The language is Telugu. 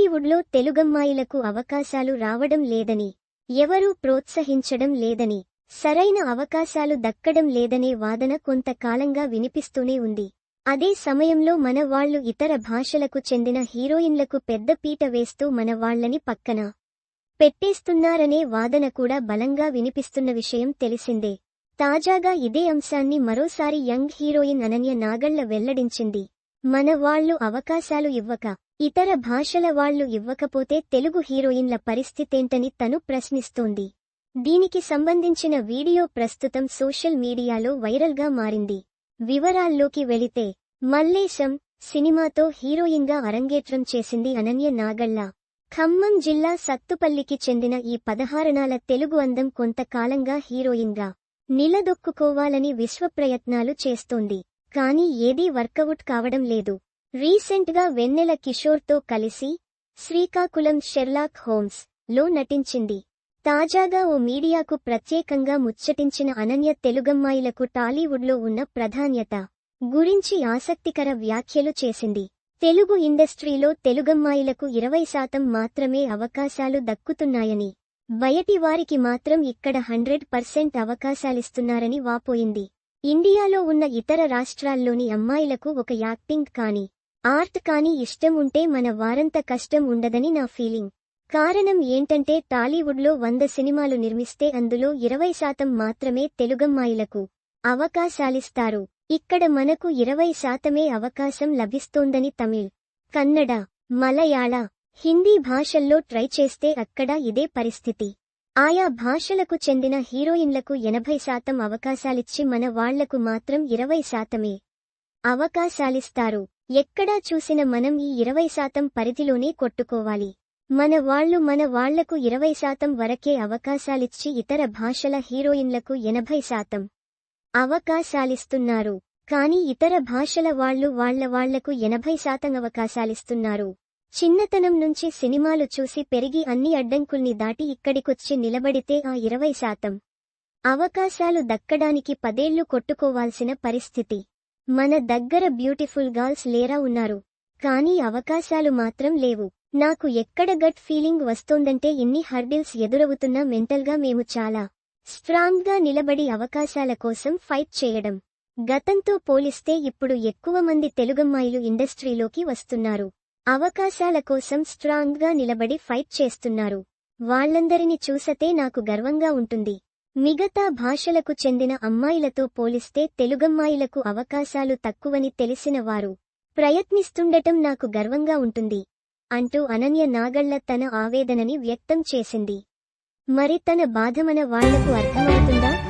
టాలీవుడ్లో తెలుగమ్మాయిలకు అవకాశాలు రావడం లేదని ఎవరూ ప్రోత్సహించడం లేదని సరైన అవకాశాలు దక్కడం లేదనే వాదన కొంతకాలంగా వినిపిస్తూనే ఉంది. అదే సమయంలో మన వాళ్ళు ఇతర భాషలకు చెందిన హీరోయిన్లకు పెద్ద పీట వేస్తూ మన వాళ్ళని పక్కన పెట్టేస్తున్నారనే వాదన కూడా బలంగా వినిపిస్తున్న విషయం తెలిసిందే. తాజాగా ఇదే అంశాన్ని మరోసారి యంగ్ హీరోయిన్ అనన్య నాగళ్ళ వెల్లడించింది. మన వాళ్ళు అవకాశాలు ఇవ్వక ఇతర భాషల వాళ్ళు ఇవ్వకపోతే తెలుగు హీరోయిన్ల పరిస్థితేంటని తను ప్రశ్నిస్తోంది. దీనికి సంబంధించిన వీడియో ప్రస్తుతం సోషల్ మీడియాలో వైరల్గా మారింది. వివరాల్లోకి వెళితే మల్లేశం సినిమాతో హీరోయిన్గా అరంగేట్రం చేసింది అనన్య నాగళ్ళ. ఖమ్మం జిల్లా సత్తుపల్లికి చెందిన ఈ పదహారణాల తెలుగు అందం కొంతకాలంగా హీరోయిన్గా నిలదొక్కుకోవాలని విశ్వప్రయత్నాలు చేస్తోంది. కానీ ఏదీ వర్కవుట్ కావడం లేదు. రీసెంట్గా వెన్నెల కిషోర్తో కలిసి శ్రీకాకుళం షెర్లాక్ హోమ్స్లో నటించింది. తాజాగా ఓ మీడియాకు ప్రత్యేకంగా ముచ్చటించిన అనన్య తెలుగమ్మాయిలకు టాలీవుడ్లో ఉన్న ప్రాధాన్యత గురించి ఆసక్తికర వ్యాఖ్యలు చేసింది. తెలుగు ఇండస్ట్రీలో తెలుగమ్మాయిలకు ఇరవై శాతం మాత్రమే అవకాశాలు దక్కుతున్నాయని బయటి వారికి మాత్రం ఇక్కడ హండ్రెడ్ పర్సెంట్ అవకాశాలిస్తున్నారని వాపోయింది. ఇండియాలో ఉన్న ఇతర రాష్ట్రాల్లోని అమ్మాయిలకు ఒక యాక్టింగ్ కానీ ఆర్ట్ కాని ఇష్టం ఉంటే మన వారంత కష్టం ఉండదని నా ఫీలింగ్. కారణం ఏంటంటే టాలీవుడ్లో వంద సినిమాలు నిర్మిస్తే అందులో ఇరవై శాతం మాత్రమే తెలుగమ్మాయిలకు అవకాశాలిస్తారు. ఇక్కడ మనకు ఇరవై శాతమే అవకాశం లభిస్తోందని తమిళ్ కన్నడ మలయాళ హిందీ భాషల్లో ట్రై చేస్తే అక్కడ ఇదే పరిస్థితి. ఆయా భాషలకు చెందిన హీరోయిన్లకు ఎనభై శాతం అవకాశాలిచ్చి మన వాళ్ళకు మాత్రం ఇరవై శాతమే అవకాశాలిస్తారు. ఎక్కడా చూసిన మనం ఈ ఇరవై శాతం పరిధిలోనే కొట్టుకోవాలి. మన వాళ్ళు మన వాళ్ళకు ఇరవై శాతం వరకే అవకాశాలిచ్చి ఇతర భాషల హీరోయిన్లకు ఎనభై శాతం అవకాశాలిస్తున్నారు. కాని ఇతర భాషల వాళ్ళు వాళ్ళ వాళ్ళకు ఎనభై శాతం అవకాశాలిస్తున్నారు. చిన్నతనం నుంచి సినిమాలు చూసి పెరిగి అన్ని అడ్డంకుల్ని దాటి ఇక్కడికొచ్చి నిలబడితే ఆ ఇరవై శాతం అవకాశాలు దక్కడానికి పదేళ్ళు కొట్టుకోవాల్సిన పరిస్థితి. మన దగ్గర బ్యూటిఫుల్ గర్ల్స్ లేరా ఉన్నారు. కానీ అవకాశాలు మాత్రం లేవు. నాకు ఎక్కడ గట్ ఫీలింగ్ వస్తోందంటే ఎన్ని హర్డిల్స్ ఎదురవుతున్నా మెంటల్గా మేము చాలా స్ట్రాంగ్గా నిలబడి అవకాశాల కోసం ఫైట్ చేయడం. గతంతో పోలిస్తే ఇప్పుడు ఎక్కువ మంది తెలుగమ్మాయిలు ఇండస్ట్రీలోకి వస్తున్నారు. అవకాశాల కోసం స్ట్రాంగ్గా నిలబడి ఫైట్ చేస్తున్నారు. వాళ్ళందరిని చూసతే నాకు గర్వంగా ఉంటుంది. మిగతా భాషలకు చెందిన అమ్మాయిలతో పోలిస్తే తెలుగమ్మాయిలకు అవకాశాలు తక్కువని తెలిసిన వారు ప్రయత్నిస్తుండటం నాకు గర్వంగా ఉంటుంది అంటూ అనన్య నాగళ్ళ తన ఆవేదనని వ్యక్తం చేసింది. మరి తన బాధమన వాళ్ళకు అర్థమవుతుందా?